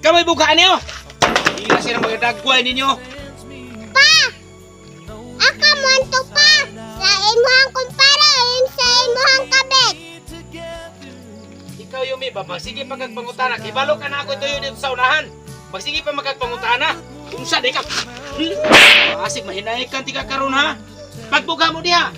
Kamay bukaan niyo! Hila siya ng mga dagway ninyo! Pa! Aka mo to pa! Sa imuhang kumpara, sa imuhang kabit. Ikaw Yumi ba? Magsige pa kag pangutana. Kibalo ka na ako ito yun dito sa unahan. Magsige pa magkagpangutana. Kung sa di ka. Hmm. Asig mahinay ka tiga karon ha. Pagbuga mo diha.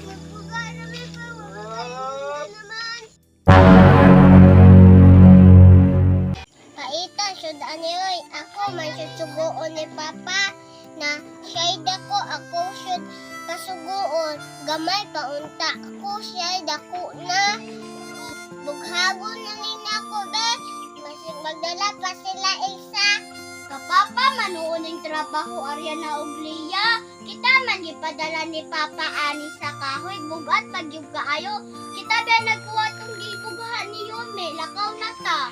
Ako man suguon ni Papa na siya'y dako ako syud pasuguon. Gamay pa unta. Ako siya'y dako na. Bughagon na ni ako be. Masig magdala pa sila isa. Kapapa, manuon ng trabaho Ariana ug Lia. Kita man gipadala ni Papa ani sa kahoy bugat pagyug kaayo. Kita ba nagkuha tong gibugha ni Yume, lakaw na ta.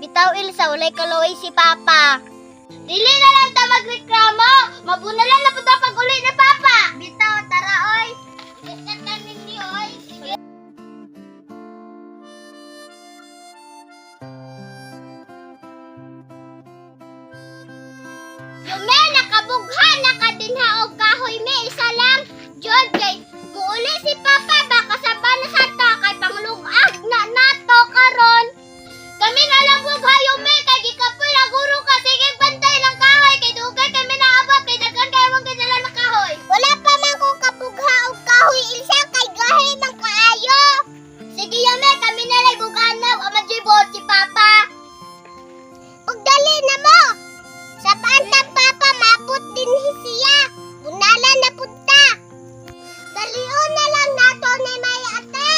Bitaw Ilsa, walay kaloy si Papa. Dili na lang ta magreklamo. Mabunalan na po ta pag uli ni Papa. Bitaw, tara oy. Kitatanin ni oy. Sige. Yume, nakabugha, nakadinha og kahoy me, isa lang. Jod kay, muuli si Papa, baka bughan na, amajibot si Papa. Ugdali na mo! Sa banta papa maput din siya. Bunala na punta. Dalion na lang nato ni may ate.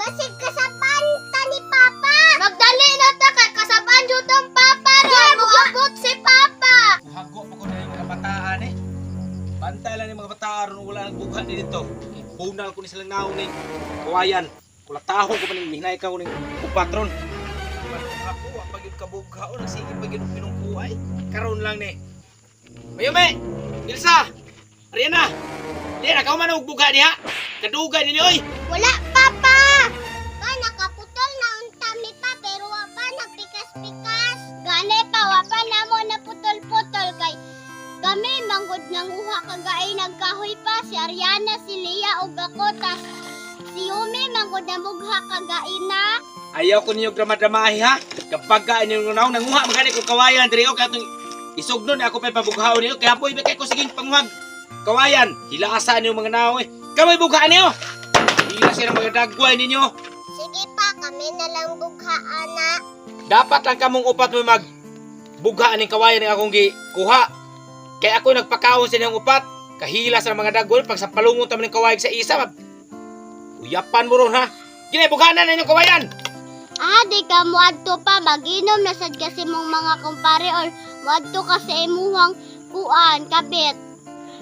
Basig ka sa banta ni papa. Magdali na ta kay kasaban jud ang papa ra. Muabot si papa. Hago pa ko na yung mga bataan eh. Bantay lang yung mga bataan wala nang ni dito. Bunal ko ni silang naon ni kawayan. Kulatahon ko pa ning mihnay ka ko ning patron. Ako ang pagid kabugha o sige pagid pinungkuay. Karon lang ni. Mayome! Ilsa! Ariana! Ariana, kau man og bugha diha. Kadugay ninyo oy. Wala papa. Pa nakaputol na unta mi pa pero wa pa nagpikas-pikas. Gani pa wa pa namo naputol-putol kay kami manggod nang uha kagay nagkahoy pa si Ariana, si Leah ug ako tas si Yumi manggod na mugha kagay na. Ayaw ko ninyo drama-dramahi ha. Kapag ka ninyo naw nanguha magani ko kawayan diri o katong isugnon ako pa pabughaon niyo kaya po ibigay ko sige panguhag. Kawayan, hilaasa niyo mga naw eh. Kamay bughaan niyo. Hila siya ng mga dagway ninyo. Sige pa, kami na lang bugha ana. Dapat lang kamong upat mo mag bughaan ng kawayan ng akong gikuha. Kaya ako nagpakaon sa inyong upat. Kahila sa mga dagway pag sa palungon taman ng kawayan sa isa. Uyapan mo ron ha. Ginay bughaan na ninyong kawayan. Ah, di ka mo adto pa maginom na sad kasi mong mga kumpare or mo adto ka sa imuhang kuan kabit.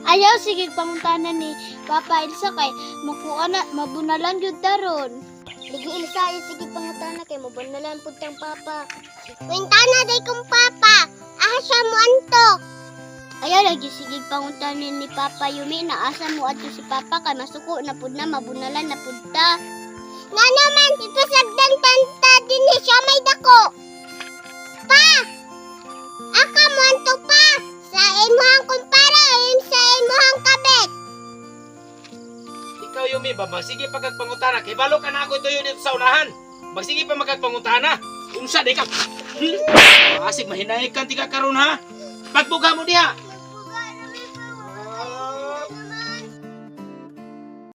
Ayaw sige pangutanan ni Papa Ilsa kay makuha na mabunalan gyud taron. Ligi Ilsa ay sige pangutanan kay mabunalan tang Papa. Wintana day kong Papa. Aha siya mo anto. Ayaw lagi sige pangutanan ni Papa Yumi na asa mo adto si Papa kay masuko na pud na mabunalan na pud ta. Nga naman, ipasagdan tanta din ni siya may dako. Pa! Aka mo anto pa! Sa imuhang kumpara, yun sa imuhang kabit. Ikaw Yumi ba? Magsige pa kag pangutana. Kay balo ka na ako ito yun dito sa unahan. Magsige pa magkagpangutana. Unsa di ka? Hmm? Asig mahinay ka tiga karon ha. Pagbuga mo diha.